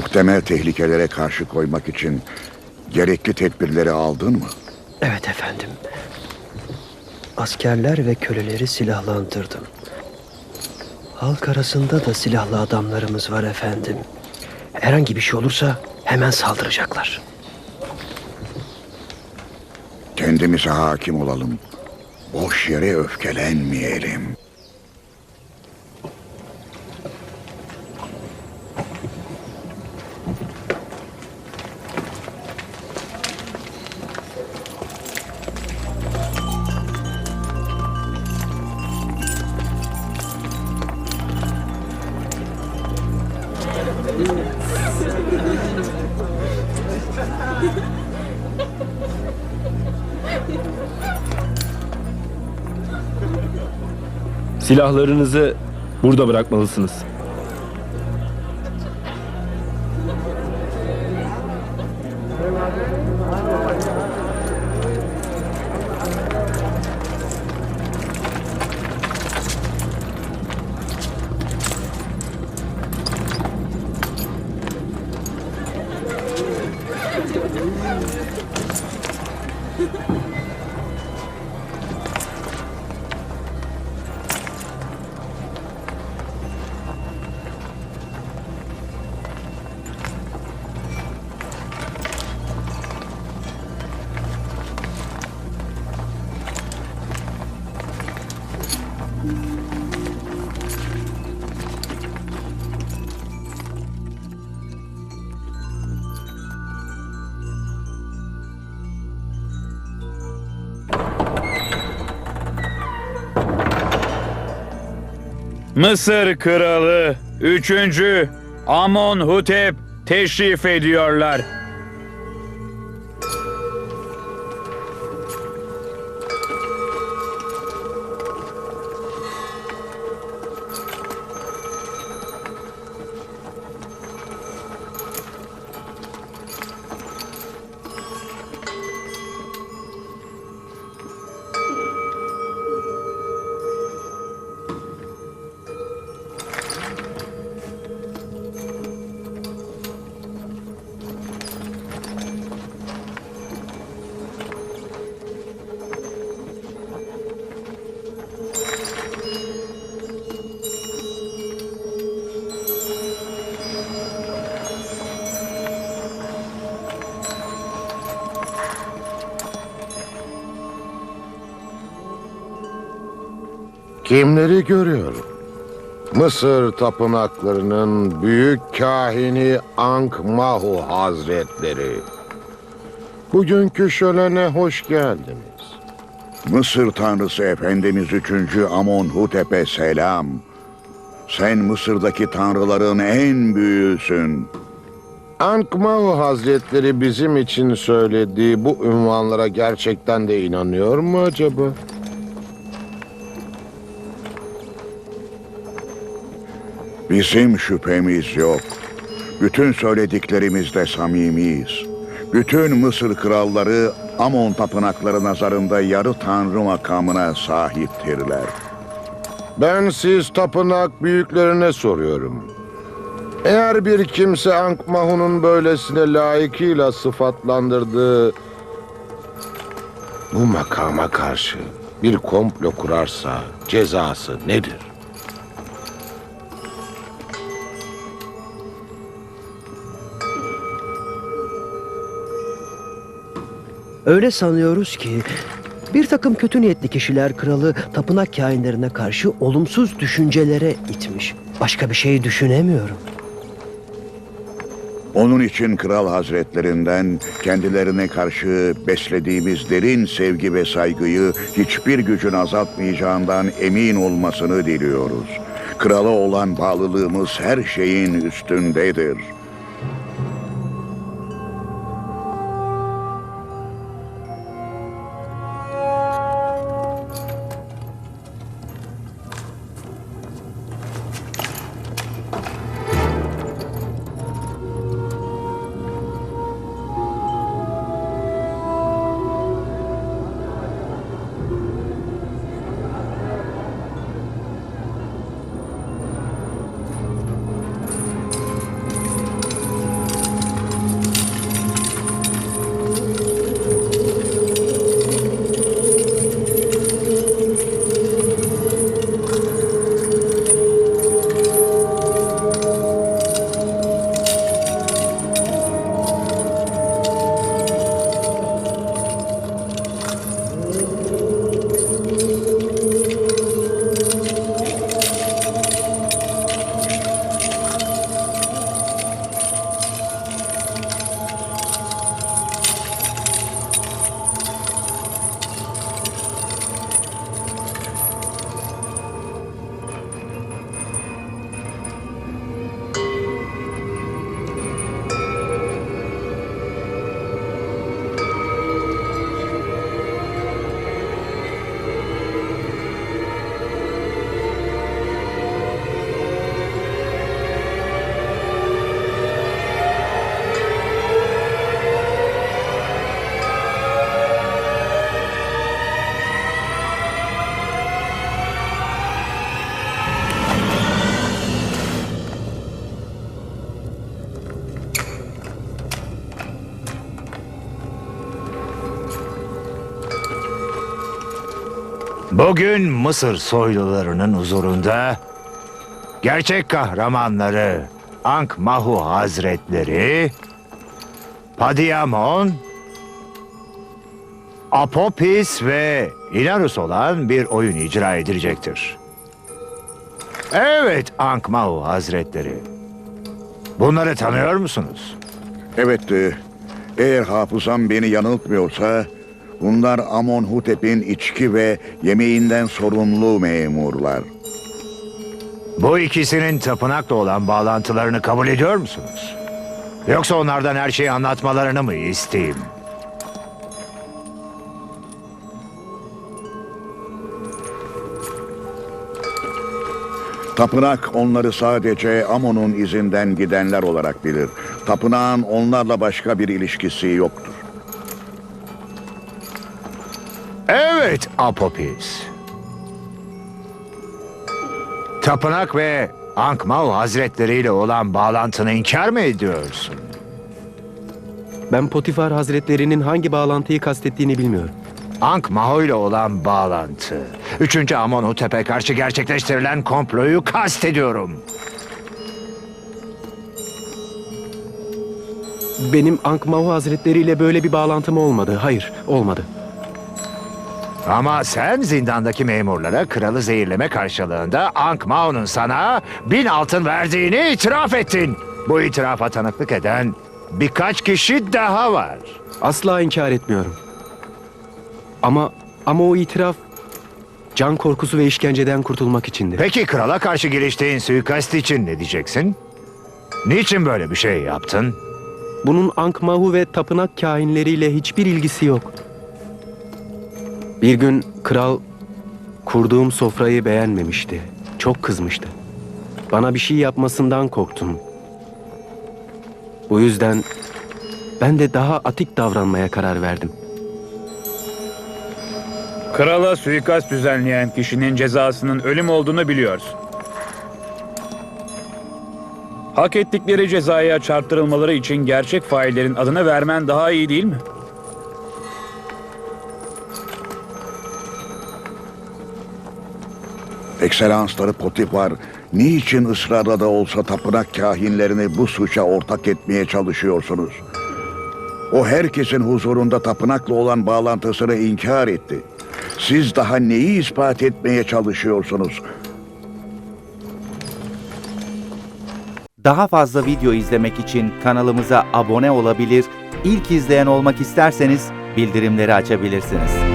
Muhtemel tehlikelere karşı koymak için gerekli tedbirleri aldın mı? Evet efendim. Askerler ve köleleri silahlandırdım. Halk arasında da silahlı adamlarımız var efendim. Herhangi bir şey olursa hemen saldıracaklar. Kendimize hakim olalım. Boş yere öfkelenmeyelim. Silahlarınızı burada bırakmalısınız. Mısır kralı 3. Amonhotep teşrif ediyorlar. Kimleri görüyorum? Mısır tapınaklarının büyük kahini Ankh-Mahu Hazretleri. Bugünkü şölene hoş geldiniz. Mısır tanrısı Efendimiz 3. Amonhotep'e selam. Sen Mısır'daki tanrıların en büyüğüsün. Ankh-Mahu Hazretleri bizim için söylediği bu ünvanlara gerçekten de inanıyor mu acaba? Bizim şüphemiz yok. Bütün söylediklerimizde samimiyiz. Bütün Mısır kralları Amon tapınakları nazarında yarı tanrı makamına sahiptirler. Ben siz tapınak büyüklerine soruyorum. Eğer bir kimse Ankh-Mahu'nun böylesine layıkıyla sıfatlandırdığı bu makama karşı bir komplo kurarsa cezası nedir? Öyle sanıyoruz ki bir takım kötü niyetli kişiler kralı tapınak kainlerine karşı olumsuz düşüncelere itmiş. Başka bir şey düşünemiyorum. Onun için kral hazretlerinden kendilerine karşı beslediğimiz derin sevgi ve saygıyı hiçbir gücün azaltmayacağından emin olmasını diliyoruz. Krala olan bağlılığımız her şeyin üstündedir. Bugün Mısır soylularının huzurunda gerçek kahramanları Ankh Mahu Hazretleri, Padiamon, Apopis ve Inarus olan bir oyun icra edilecektir. Evet Ankh Mahu Hazretleri. Bunları tanıyor musunuz? Evet, e, eğer hafızam beni yanıltmıyorsa bunlar Amonhotep'in içki ve yemeğinden sorumlu memurlar. Bu ikisinin tapınakla olan bağlantılarını kabul ediyor musunuz? Yoksa onlardan her şeyi anlatmalarını mı isteyeyim? Tapınak onları sadece Amon'un izinden gidenler olarak bilir. Tapınağın onlarla başka bir ilişkisi yoktur. Evet Apopis. Tapınak ve Ankmav hazretleriyle olan bağlantını inkar mı ediyorsun? Ben Potifar Hazretlerinin hangi bağlantıyı kastettiğini bilmiyorum. Ankmaho ile olan bağlantı. Üçüncü Amonhotep'e karşı gerçekleştirilen komployu kastediyorum. Benim Ankh-Mahu Hazretleri ile böyle bir bağlantım olmadı. Hayır, olmadı. Ama sen zindandaki memurlara kralı zehirleme karşılığında Ankh-Mao'nun sana bin altın verdiğini itiraf ettin. Bu itirafa tanıklık eden birkaç kişi daha var. Asla inkar etmiyorum. Ama ama o itiraf can korkusu ve işkenceden kurtulmak içindi. Peki krala karşı giriştiğin suikast için ne diyeceksin? Niçin böyle bir şey yaptın? Bunun Ankh-Mahu ve tapınak kahinleriyle hiçbir ilgisi yok. Bir gün kral kurduğum sofrayı beğenmemişti. Çok kızmıştı. Bana bir şey yapmasından korktum. Bu yüzden ben de daha atik davranmaya karar verdim. Krala suikast düzenleyen kişinin cezasının ölüm olduğunu biliyorsun. Hak ettikleri cezaya çarptırılmaları için gerçek faillerin adını vermen daha iyi değil mi? Ekselansları Potifar, niçin ısrarla da olsa tapınak kahinlerini bu suça ortak etmeye çalışıyorsunuz? O herkesin huzurunda tapınakla olan bağlantısını inkar etti. Siz daha neyi ispat etmeye çalışıyorsunuz? Daha fazla video izlemek için kanalımıza abone olabilir, ilk izleyen olmak isterseniz bildirimleri açabilirsiniz.